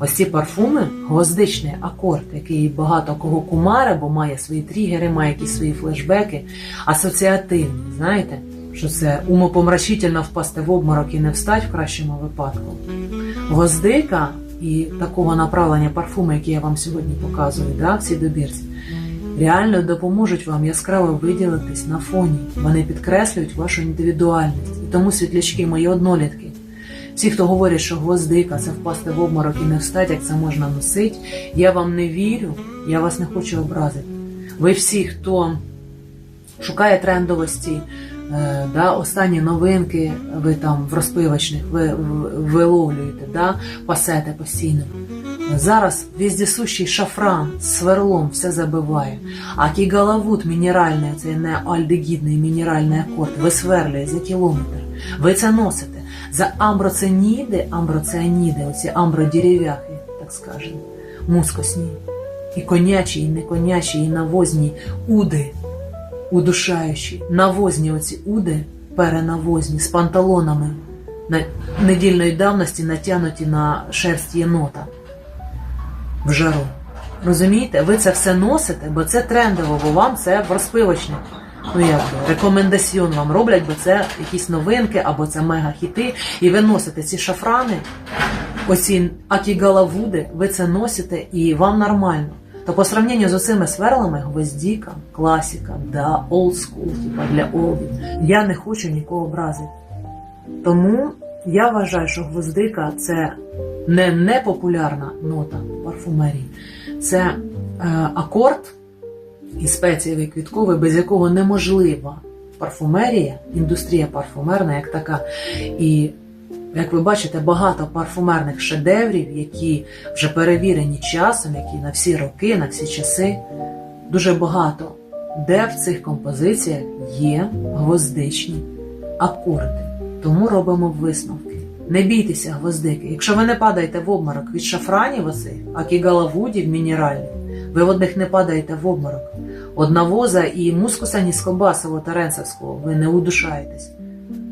Ось ці парфуми, гвоздичний акорд, який багато кого кумаре, бо має свої тригери, має якісь свої флешбеки, асоціативні, знаєте, що це умопомрачительно впасти в обморок і не встать в кращому випадку. Гвоздика і такого направлення парфуми, які я вам сьогодні показую, да, в добірці, реально допоможуть вам яскраво виділитись на фоні. Вони підкреслюють вашу індивідуальність. І тому світлячки, мої однолітки. Всі, хто говорять, що гвоздика це впасти в обморок і не встать, як це можна носити, я вам не вірю, я вас не хочу образити. Ви всі, хто шукає трендовості, е, да, останні новинки, ви там в розпивочних ви, ви- виловлюєте, да, пасете постійно. Зараз віздісущий шафран з сверлом все забиває. А кігалавут мінеральний, це не альдегідний мінеральний акорд, висверлює за кілометр. Ви це носите. За амброценіди, амброцианіди, оці амбродерев'яхи, так скажемо, мускосні. І конячі, і не конячі, і навозні уди, удушаючі. Навозні оці уди, перенавозні, з панталонами на недільної давності натягнуті на шерсть єнота в жару. Розумієте, ви це все носите, бо це трендово, бо вам це в розпивочник. Ну як рекомендаціон вам роблять, бо це якісь новинки або це мега-хіти. І ви носите ці шафрани, оці акігалавуди, ви це носите і вам нормально. То по сравненню з оцими сверлами гвоздіка, класіка, да, old school, типа для олдів, я не хочу нікого образити. Тому я вважаю, що гвоздика це не непопулярна нота парфумерії, це е, акорд і спецієвий квітковий, без якого неможлива парфумерія, індустрія парфумерна як така. І як ви бачите, багато парфумерних шедеврів, які вже перевірені часом, які на всі роки, на всі часи, дуже багато, де в цих композиціях є гвоздичні акорди. Тому робимо висновки. Не бійтеся гвоздики. Якщо ви не падаєте в обморок від шафранів оцих, акігалавудів мінеральних, ви одних не падаєте в обморок. Одна воза і мускуса та ренцевського ви не удушаєтесь.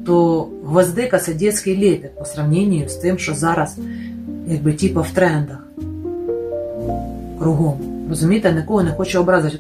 То гвоздика це дітський лепет по сравненню з тим, що зараз якби типа в трендах кругом. Розумієте, нікого не хочу образити.